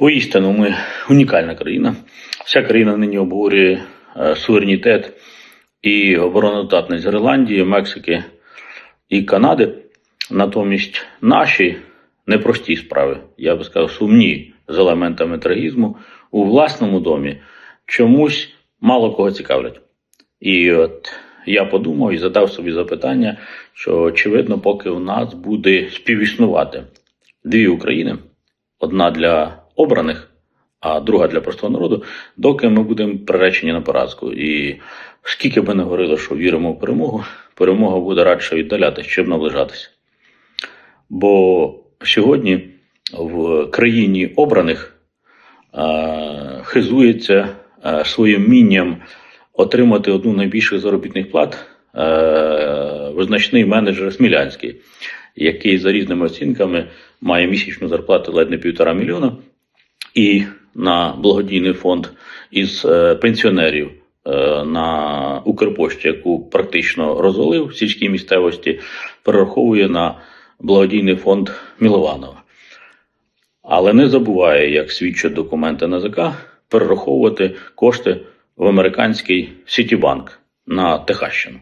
Воістину, ми унікальна країна. Вся країна нині обговорює е, суверенітет і обороноздатність Гренландії, Мексики і Канади. Натомість наші непрості справи, я би сказав, сумні з елементами трагізму у власному домі чомусь мало кого цікавлять. І от я подумав і задав собі запитання, що очевидно, поки у нас буде співіснувати дві України, одна для обраних, а друга для простого народу, доки ми будемо приречені на поразку. І скільки би не говорили, що віримо в перемогу, перемога буде радше віддалятися, чим наближатися. Бо сьогодні в країні обраних хизується своїм вмінням отримати одну з найбільших заробітних плат визначний менеджер Смілянський, який за різними оцінками має місячну зарплату ледь не півтора мільйона, і на благодійний фонд із е, пенсіонерів е, на Укрпошті, яку практично розвалив в сільській місцевості, перераховує на благодійний фонд Мілованова. Але не забуває, як свідчать документи НАЗК, перераховувати кошти в американський Сітібанк на Техащину.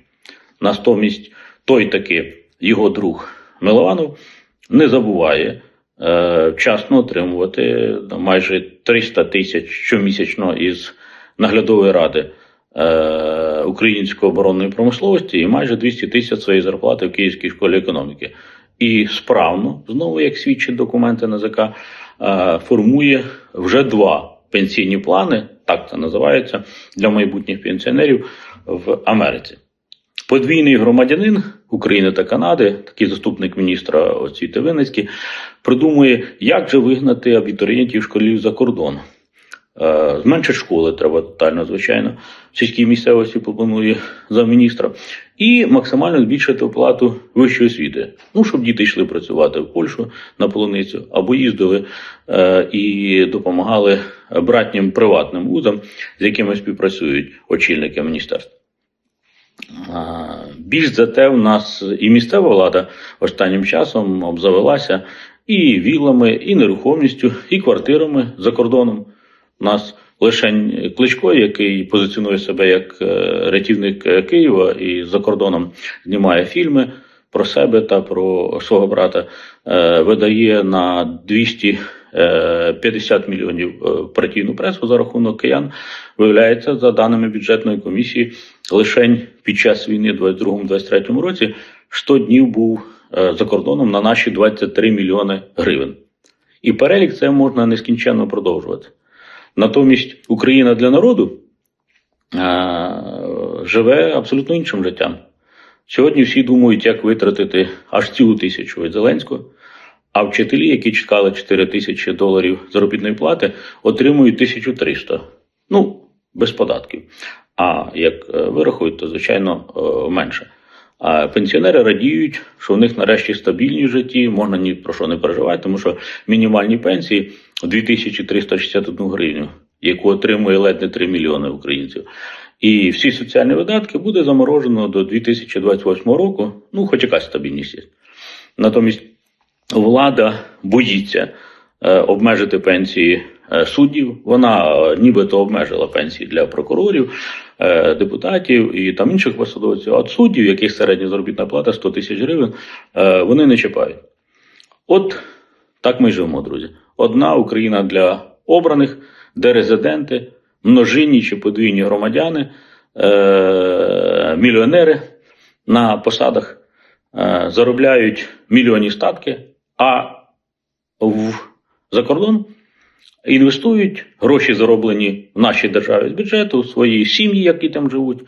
Натомість той таки його друг Милованов не забуває вчасно отримувати майже 300 тисяч щомісячно із наглядової ради е, української оборонної промисловості і майже 200 тисяч своєї зарплати в Київській школі економіки. І справно, знову як свідчать документи НАЗК, е, формує вже два пенсійні плани, так це називається, для майбутніх пенсіонерів в Америці. Подвійний громадянин України та Канади, такий заступник міністра освіти Винницький, придумує, як же вигнати абітурієнтів школів за кордон. Е, Зменшить школи треба тотально, звичайно. В сільській місцевості пропонує замміністра. І максимально збільшити оплату вищої освіти. Ну, щоб діти йшли працювати в Польщу на полуницю, або їздили е, і допомагали братнім приватним вузам, з якими співпрацюють очільники міністерства. Більш за те, в нас і місцева влада останнім часом обзавелася і вілами, і нерухомістю, і квартирами за кордоном. У нас лише Кличко, який позиціонує себе як е, рятівник е, Києва і за кордоном знімає фільми про себе та про свого брата, е, видає на 250 мільйонів е, партійну пресу за рахунок киян. Виявляється, за даними бюджетної комісії, лише під час війни в 22-23 році 100 днів був е, за кордоном на наші 23 мільйони гривень. І перелік це можна нескінченно продовжувати. Натомість Україна для народу е, живе абсолютно іншим життям. Сьогодні всі думають, як витратити аж цілу тисячу від Зеленського, а вчителі, які чекали 4 тисячі доларів заробітної плати, отримують 1300. Ну, без податків. А як е, вирахують, то звичайно е, менше. А пенсіонери радіють, що у них нарешті стабільні житті, можна ні про що не переживати, тому що мінімальні пенсії 2361 гривню, яку отримує ледь не 3 мільйони українців. І всі соціальні видатки буде заморожено до 2028 року. Ну, хоч якась стабільність є. Натомість влада боїться е, обмежити пенсії е, суддів. Вона е, нібито обмежила пенсії для прокурорів, депутатів і там інших посадовців. От суддів, яких середня заробітна плата 100 тисяч гривень, вони не чіпають. От так ми живемо, друзі. Одна Україна для обраних, де резиденти, множинні чи подвійні громадяни, мільйонери на посадах заробляють мільйонні статки, а в за кордон інвестують гроші, зароблені в нашій державі з бюджету, свої сім'ї, які там живуть,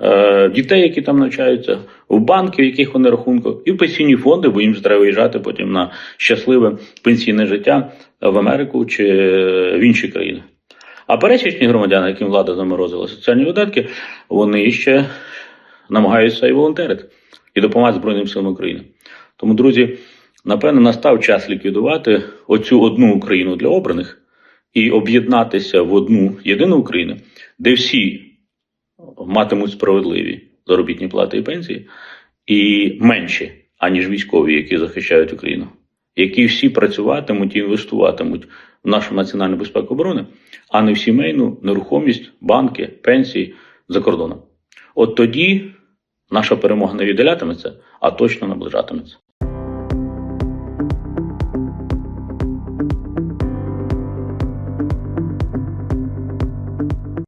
е, дітей, які там навчаються, в банки, в яких вони рахунках, і в пенсійні фонди, бо їм ж треба виїжджати потім на щасливе пенсійне життя в Америку чи в інші країни. А пересічні громадяни, яким влада заморозила соціальні видатки, вони ще намагаються і волонтерити, і допомагати Збройним силам України. Тому, друзі, напевно, настав час ліквідувати оцю одну Україну для обраних і об'єднатися в одну єдину Україну, де всі матимуть справедливі заробітні плати і пенсії, і менші, аніж військові, які захищають Україну. які всі працюватимуть і інвестуватимуть в нашу національну безпеку оборони, а не в сімейну нерухомість, банки, пенсії за кордоном. От тоді наша перемога не віддалятиметься, а точно наближатиметься.